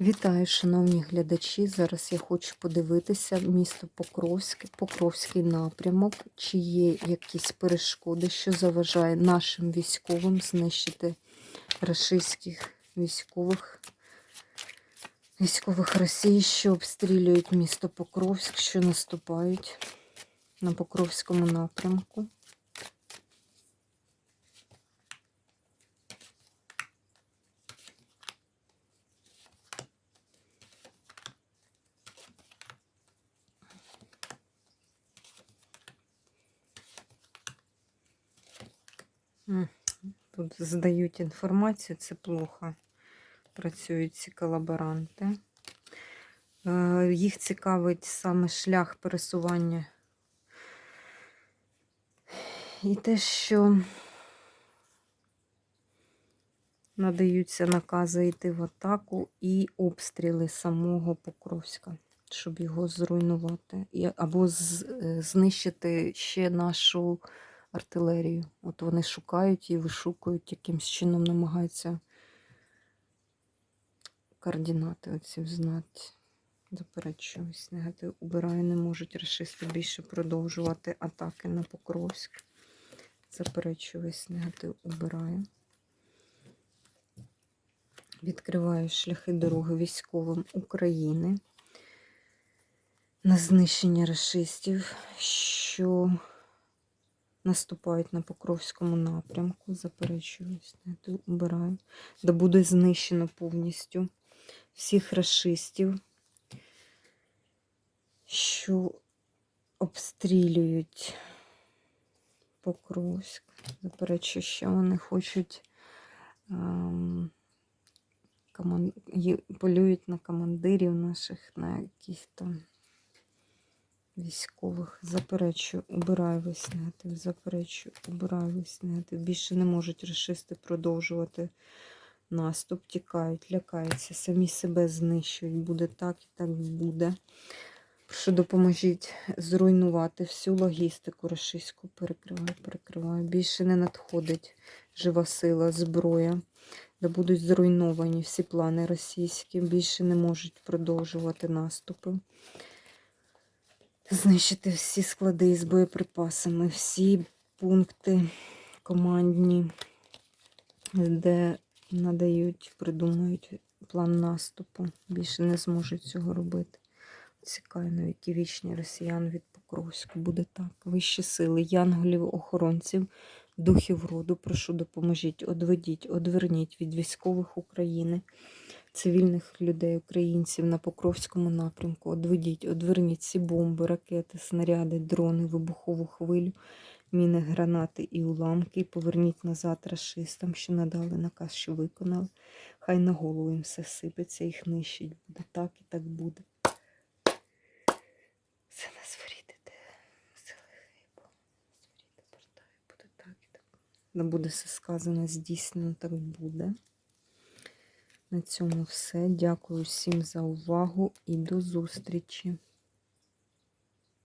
Вітаю, шановні глядачі. Зараз я хочу подивитися місто Покровське, Покровський напрямок, чи є якісь перешкоди, що заважає нашим військовим знищити рашистських військових, військових Росії, що обстрілюють місто Покровськ, що наступають на Покровському напрямку. Тут здають інформацію, це плохо. Працюють ці колаборанти. Е, Їх цікавить саме шлях пересування. І те, що надаються накази йти в атаку і обстріли самого Покровська, щоб його зруйнувати. Або е, знищити ще нашу артилерію. От вони шукають і вишукують, якимсь чином намагаються координати оці знати. Заперечуюсь, негатив убираю, не можуть расисти більше продовжувати атаки на Покровськ. Заперечуюсь, негатив убираю. Відкриваю шляхи дороги військовим України на знищення расистів, що наступають на Покровському напрямку. Заперечуюсь, убираю. Де буде знищено повністю всіх расистів, що обстрілюють Покровськ. Заперечую, що вони хочуть ем, полюють на командирів наших, на яких там військових. Заперечую, убираю весь негатив, заперечую, убираю весь негатив. Більше не можуть расисти продовжувати наступ, тікають, лякаються, самі себе знищують. Буде так і так буде. Прошу допоможіть зруйнувати всю логістику рашистську. Перекриваю, перекриваю. Більше не надходить жива сила, зброя, де будуть зруйновані всі плани російські. Більше не можуть продовжувати наступи. Знищити всі склади з боєприпасами, всі пункти командні, де надають, придумують план наступу. Більше не зможуть цього робити. Цікаві навіки вічні росіян від Покровську. Буде так. Вищі сили, янголів, охоронців, духів роду. Прошу допоможіть, одведіть, одверніть від військових України, цивільних людей, українців на Покровському напрямку. Одведіть, одверніть ці бомби, ракети, снаряди, дрони, вибухову хвилю, міни, гранати і уламки. І поверніть назад расистам, що надали наказ, що виконали. Хай на голову їм все сипеться, їх нищить. Буде так і так буде. Це портаю. Буде так і так. Не буде все сказано, здійснено, так буде. На цьому все. Дякую всім за увагу і до зустрічі.